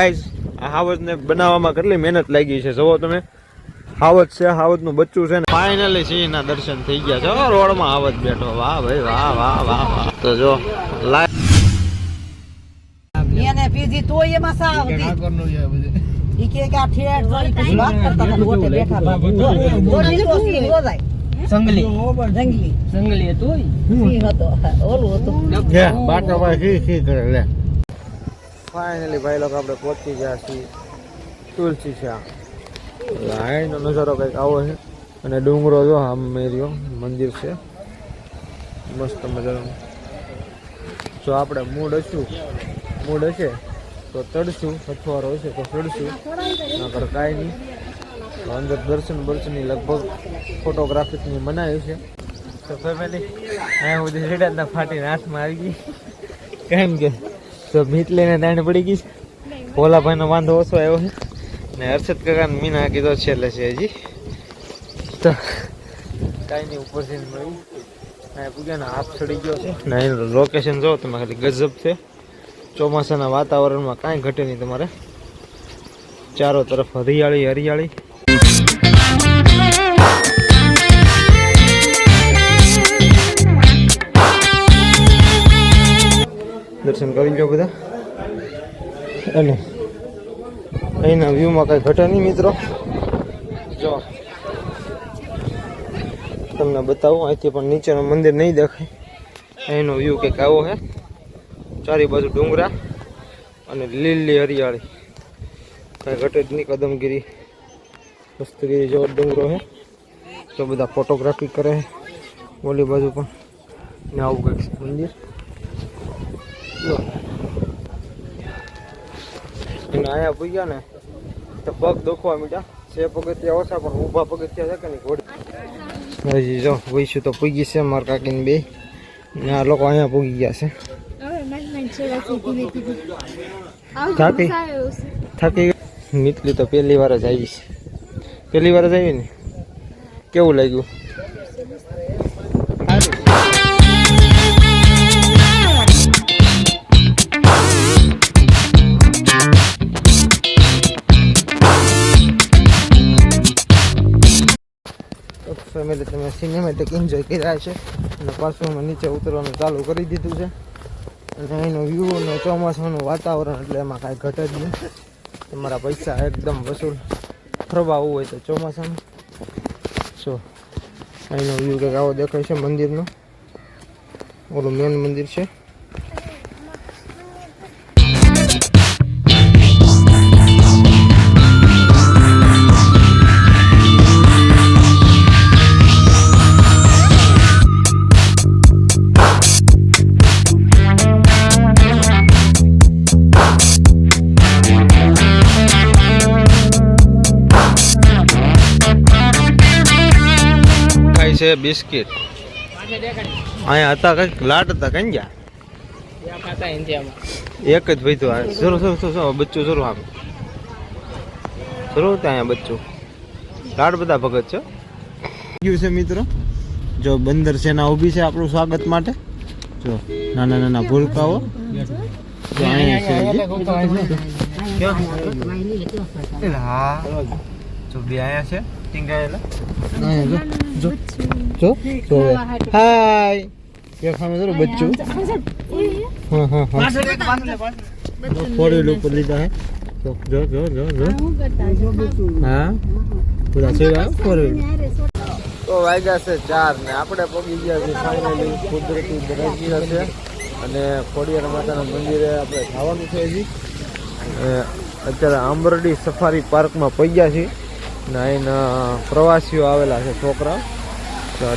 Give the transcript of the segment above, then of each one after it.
Guys આ હાવજને બનાવવામાં કેટલી મહેનત લાગી છે જુઓ તમે. હાવજ છે હાવજનું બચ્ચું છે ને. ફાઇનલી સિંહના દર્શન થઈ ગયા છે. રોડમાં હાવજ બેઠો. વાહ ભાઈ વાહ વાહ વાહ વાહ. તો જો લાઈ પીધી તોય એમાં સા કે કે આ ઠેઠ જોઈ વાત કરતા હતા બેઠા હતા. જો, ગોટી તો સિંહ રોજાય. સંગલી જંગલી. સંગલી હતું. સિંહ હતો. ઓલું હતું. કે બાટો ભાઈ ખી ખી કરે લે. ફાઇનલી ભાઈ લોકો આપણે પહોંચી ગયા છીએ. તુલસી શાહ અહીંનો નજારો કંઈક આવો છે. અને ડુંગરો જો આમ મેર્યો. મંદિર છે. મસ્ત મજાનું. જો આપણે મૂડ હશું. મૂડ હશે તો તડશું અથવારો હશે તો ચડશું. નકર કાંઈ નહીં. અંદર દર્શન બર્શનની લગભગ ફોટોગ્રાફીની મનાવી છે. તો ફેમિલી અહીંયા સુધી રીડાના ફાટીને હાથમાં આવી ગઈ. કેમ કે તો મીત લઈને દાણ પડી ગઈ છે. ભોલાભાઈનો વાંધો ઓછો આવ્યો છે. ને હર્ષદ કાકા મીના કીધો છેલ્લે છે હજી. તો કાંઈ નહીં ઉપરથી મળ્યું ને હાથ ચડી ગયો છે. ને એનું લોકેશન જો તમે ખાલી ગજબ છે. ચોમાસાના વાતાવરણમાં કાંઈ ઘટે નહીં તમારે. ચારો તરફ હરિયાળી હરિયાળી. દર્શન કરી લો બધા. અને અહીંના વ્યૂમાં કાંઈ ઘટે નહીં મિત્રો. જો. તમને બતાવું, અહીંથી પણ નીચેનું મંદિર નહીં દેખાય. અહીંનો વ્યૂ કંઈક આવો છે ચારે બાજુ ડુંગરા અને લીલી હરિયાળી. કાંઈ ઘટે જ નહીં કદમગીરી. મસ્તગીરી જેવો ડુંગરો છે તો બધા ફોટોગ્રાફી કરે ઓલી બાજુ પણ. ને આવું કંઈક મંદિર. જો. અને અહીંયા પૂગ્યા ને તો પગ દુખવા મીઠા છે પગથિયા ઓછા પણ ઊભા પગથિયા છે કે નહીં? ઘોડી. હજી જો વૈશું તો પૂગી છે મારા કાકીને બે. ને આ લોકો અહીંયા પૂગી ગયા છે. થાકી? થાકી. નીકળી તો પહેલી વાર જ આવી છે. પહેલી વાર જ આવી ને? કેવું લાગ્યું? ફેમિલી તમે સિનેમેટિક એન્જોય કર્યા છે અને પાછું અમે નીચે ઉતરવાનું ચાલુ કરી દીધું છે. અને અહીંનો વ્યૂ અને ચોમાસાનું વાતાવરણ એટલે એમાં કાંઈ ઘટે જ નહીં. તમારા પૈસા એકદમ વસૂલ ફરવા આવવું હોય તો ચોમાસામાં. જો, અહીંનો વ્યૂ કંઈક આવો દેખાય છે મંદિરનો. ઓલું મેન મંદિર છે. છે બિસ્કિટ. અહીંયા હતા કંઈક લાટ હતા કઈ ગયા? એક જ ભાઈ તો જરૂર જરૂર શું બચ્ચું જરૂર આમ. જરૂર ત્યાં અહીંયા બચ્ચું. લાડ બધા ભગત છે. ગયું છે મિત્રો. જો બંદર સેના ઊભી છે આપણું સ્વાગત માટે. જો નાના નાના ભૂલકાઓ. અહીંયા છે. જો જો જો જો જો હાય. કે સામે જરો બચ્ચું. હા હા હા. ફોર વ્હીલ ઉપર લીધા હે. જો જો જો જો જો. હા બધા સેવા ફોર તો વાગ્યા છે ચાર ને આપણે પગી ગયા છે ફાઇનલી કુદરતી દ્રશ્ય છે અને ખોડિયાર માતાના મંદિરે આપણે જવાનું છે હજી. અને અત્યારે આંબરડી સફારી પાર્કમાં પગ્યા છીએ. ને અહીંના પ્રવાસીઓ આવેલા છે છોકરા.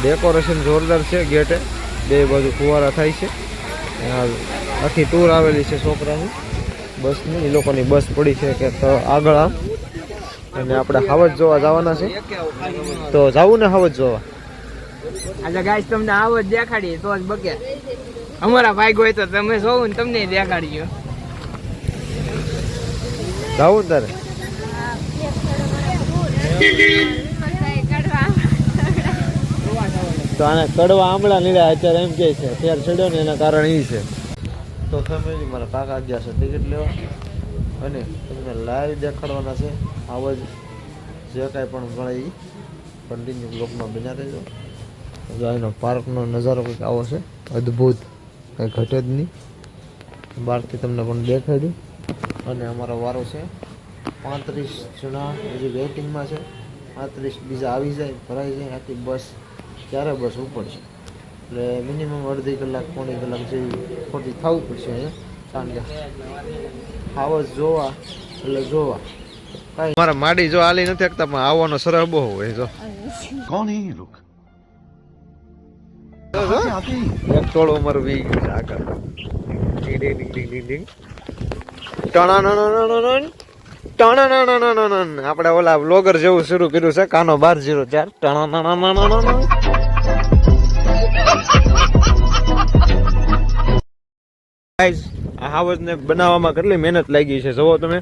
ડેકોરેશન જોરદાર છે ગેટે. બે બાજુ ફુવારા થાય છે. આખી ટૂર આવેલી છે છોકરાની. બસની. એ લોકોની બસ પડી છે કે આગળ આમ અને આપણે હાવજ જોવા જવાના છે. તો જાવું ને હાવજ જોવા? આજે ગાઈસ તમને આવજ દેખાડીએ તો જ બકે. અમારા ભાઈ હોય તો તમે જોવું ને તમને દેખાડીએ જાવું તારે? તો આને કડવા આંબળા નીડા અત્યારે એમ કે છે ફેર ચડ્યો ને એના કારણ એ છે. તો ફેમિલી, મારા કાકા ગયા છે ટિકિટ લેવા. અને તમને લાઈવ દેખાડવાના છે. આવા જ જે કાંઈ પણ મળે એ કન્ટિન્યુ બ્લોકમાં બન્યા રહેજો. જો એનો પાર્કનો નજારો કંઈક આવો છે. અદ્ભુત. કંઈ ઘટે જ નહીં. બહારથી તમને પણ દેખાડ્યું અને અમારો વારો છે પાંત્રીસ જણા હજી વેઇટિંગમાં છે. પાંત્રીસ બીજા આવી જાય ભરાઈ જાય આખી બસ ક્યારે બસ ઉપડશે એટલે મિનિમમ અડધી કલાક પોણી કલાક જેવી ખોટી થવું પડશે અહીંયા. કારણ કે આવસ જોવા એટલે જોવા. કાંઈ મારા માડી જો હાલી નથી શકતા પણ આવવાનો સરહ બહુ હોય જો. કોણ હે લોક એક ટોળો ઉમર વી આગળ. ડીંગ ડીંગ ડીંગ ડીંગ ડીંગ ટણા. ટણાણાણાણાણાણ. આપણે ઓલા બ્લોગર જેવું શરૂ કર્યું છે કાનો બાર જીરો ચાર ટણ આ હાવજને બનાવવામાં કેટલી મહેનત લાગી છે જુઓ તમે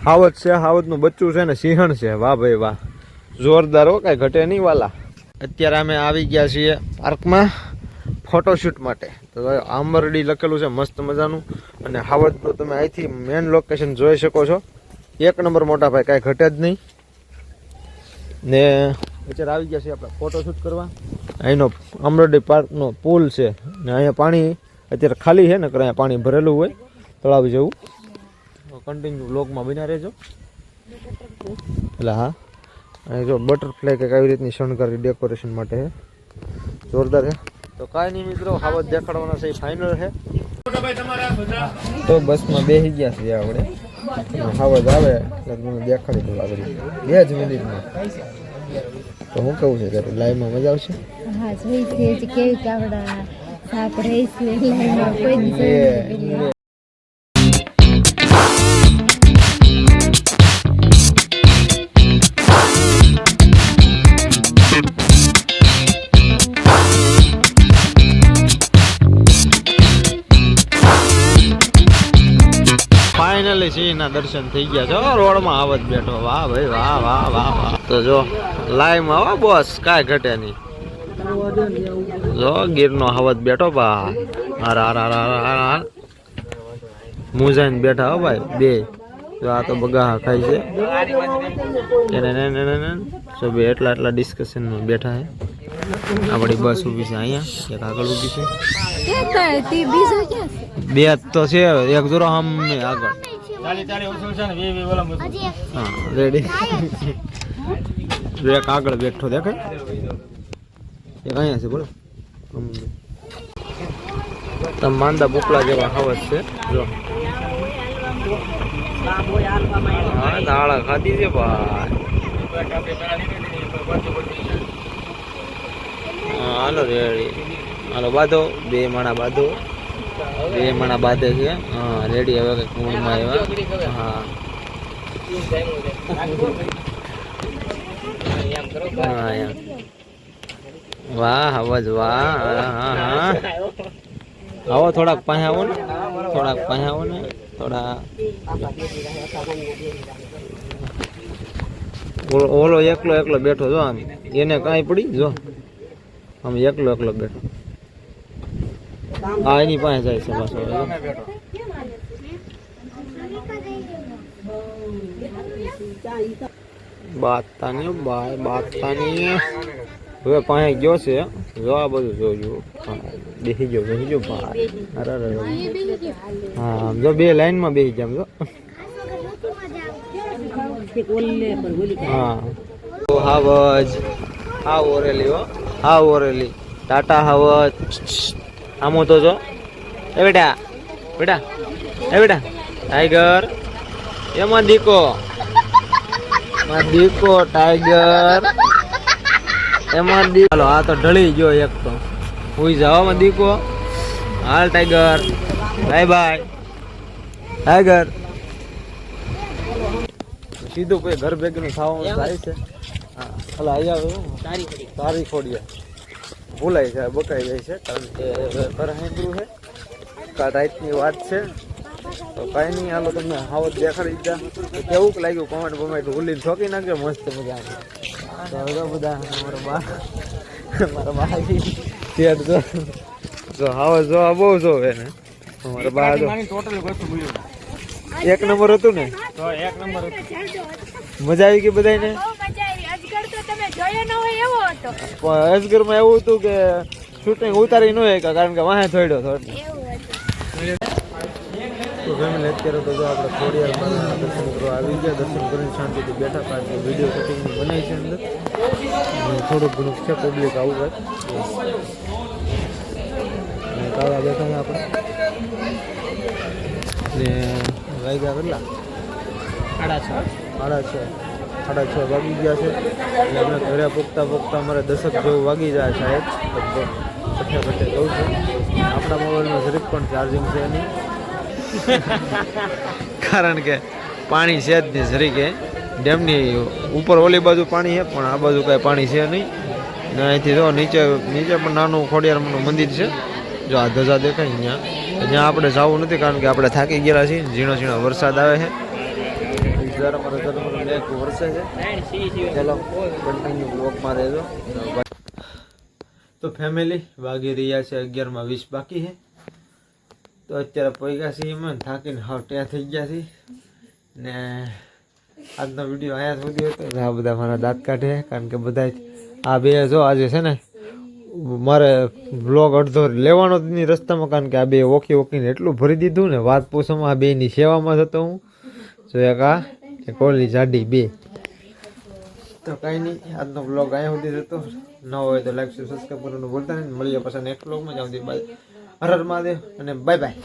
હાવજ છે હાવજનું બચ્ચું છે ને સિંહણ છે વાહ ભાઈ વાહ જોરદાર હો કાંઈ ઘટે નહીં વાલા અત્યારે અમે આવી ગયા છીએ પાર્કમાં ફોટોશૂટ માટે તો આંબરડી લખેલું છે મસ્ત મજાનું અને હાવજનું તમે અહીંથી મેન લોકેશન જોઈ શકો છો એક નંબર મોટા ભાઈ કાંઈ ઘટે જ નહીં. ને અત્યારે આવી ગયા છે આપણે ફોટોશૂટ કરવા. અહીંનો આંબરડી પાર્કનો પુલ છે ને અહીંયા પાણી અત્યારે ખાલી છે ને અહીંયા પાણી ભરેલું હોય તળાવ જેવું. કન્ટિન્યુ બ્લોગમાં બિના રહેજો. એટલે હા અહીં જો બટરફ્લાય કંઈક આવી રીતની શણગારી ડેકોરેશન માટે છે. જોરદાર છે. તો કાંઈ નહીં મિત્રો હાવત દેખાડવાના છે ફાઇનલ છે. તો બસમાં બેસી ગયા છીએ આપણે. હાવત આવે એટલે દેખાડી દઉં આગળ બે જ મિનિટમાં. તો હું કહું છે ત્યારે લાઈવમાં મજા આવશે? હા જોઈ છે કેવી કાવડા સાપ રહીશ એમાં કોઈ સિંહના દર્શન થઈ ગયા છે. રોડમાં આવત બેઠો. વાહ ભાઈ વાહ વાહ વાહ વાહ. તો જો લાઈવમાં હો બોસ કાંઈ ઘટે નહીં. જો ગીરનો હવત બેઠો બા હાર હાર હાર હાર હાર મુજાઈને બેઠા હો ભાઈ બે. જો આ તો બગાહા ખાય છે. એને ને ને ને ને. જો બે એટલા એટલા ડિસ્કશનમાં બેઠા છે. આપણી બસ ઊભી છે અહીંયા. એક આગળ ઊભી? તે છે? બે તો છે. એક જોરો આમ આગળ. હા રેડી આગળ બેઠો દેખાય. એક અહીંયા છે બોલો. તમે માંદા બુકલા જેવા હવસ છે. જો. હા નાળા ખાધી છે ભાઈ. હાલો રેડી હાલો બાંધો. બે માણા બાંધો. બે માણા બાંધે છે. હા, રેડી હવે કંઈક મૂળમાં આવ્યા. હા. હા. વાહ, અવાજ વાહ. હા હા આવો થોડાક પાસે આવો ને. થોડાક પાસે આવો ને. થોડા. ઓલો એકલો એકલો બેઠો જો આમ. એને કાંઈ પડી? જો. આમ એકલો એકલો બેઠો. હા, એની પાસે જાય છે પાછો. બાતાની બાય બાતાની હવે પાસે ગયો છે. જો આ બધું જોજો. બેસી ગયો બેસી ગયો ભાઈ. અરે. હા, જો બે લાઈનમાં બેસી આમ જો. હા. તો હાવજ. હા ઓરેલી, હો. હા ઓરેલી. ટાટા હાવજ. આમો તો જો એ બેટા બેટા, એ બેટા, ટાઈગર એમાં દીકો. એમાં દીકો, ટાઈગર. એમાં દી હાલો, આ તો ઢળી ગયો એક તો. હુઈ જાઓ માં દીકો. હાલ, ટાઈગર. Bye bye. ટાઈગર. સીધું કોઈ ઘર ભેગું થવાનું થાય છે. હા, હાલો આવી. આવ્યો તારી ખોડિયા ભૂલાય છે બકાઈ જાય છે. કારણ કે ઘર છે. કાલ રાતની વાત છે. તો કાંઈ નહીં હાલો તમને હાવત દેખાડી દીધા. કેવું લાગ્યું? કોમેન્ટ કોમેન્ટ ભૂલી ઠોકી નાખજો મસ્ત મજા તો હવે બધા મારા બા મારા બા છે તો જો હાવત બહુ જોવે ને. મારા બા જો એક નંબર હતું ને? તો એક નંબર મજા આવી ગઈ બધાને બહુ મજા આવી અજગર તો તમે જોયો ન હોય એવો હતો પણ અજગરમાં એવું હતું કે શૂટિંગ ઉતારી ન હોય કારણ કે વાહે થોડ્યો તો ફેમિલી અત્યારે તો જો આપણે ખોડિયાર માતાના દર્શન કરવા આવી ગયા. દર્શન કરીને શાંતિથી બેઠા કે વીડિયો શૂટિંગ બનાવી છે અંદર. થોડુંક ઘણું છે પબ્લિક આવું કાંઈ કાળા બેઠા છે આપણે. ને વાગ્યા કેટલા? સાડા છ. સાડા છ. સાડા છ વાગી ગયા છે. એટલે અમે ઘરે પૂગતા પૂગતા અમારે દશક જેવું વાગી જાય છે પઠે પઠે જવું છે. આપણા મોબાઈલમાં જરીક પણ ચાર્જિંગ છે નહીં. કારણ કે પાણી છે જ નહીં જરીકે ડેમની ઉપર ઓલી બાજુ પાણી છે, પણ આ બાજુ કાંઈ પાણી છે નહીં. ને અહીંથી જો નીચે નીચે પણ નાનું ખોડિયારમાંનું મંદિર છે. જો આ ધજા દેખાય અહીંયા. જ્યાં આપણે જવું નથી કારણ કે આપણે થાકી ગયેલા છીએ. ઝીણો ઝીણો વરસાદ આવે છે. ઝરમર ઝરમર મેઘ વરસે છે. ચલો કન્ટિન્યુ બ્લોકમાં રહેજો. તો ફેમિલી વાગી રહ્યા છે અગિયારમાં વીસ બાકી છે. તો અત્યારે પૈગા છે એમાં થાકીને હાવ ત્યાં થઈ ગયા છે ને આજનો વીડિયો અહીંયા સુધી હતો. આ બધા મારા દાંત કાઢે કારણ કે બધા આ બે જો આજે છે ને, મારે બ્લોગ અડધો લેવાનો જ નહીં રસ્તામાં, કારણ કે આ બે ઓકી ઓકીને એટલું ભરી દીધું ને, વાત પૂછવામાં આ બેની સેવામાં થતો હું. જો એક આ એક ઓલી જાડી બે. તો કાંઈ નહીં, આજનો બ્લોગ આવ્યો સુધી જતો ન હોય તો લાઈક સબસ્ક્રાઈબ કરવાનું ભૂલતા નહીં. મળીએ પછી નેક્સ્ટ બ્લોગમાં જાઉં બાય હર હર મહાદેવ અને બાય બાય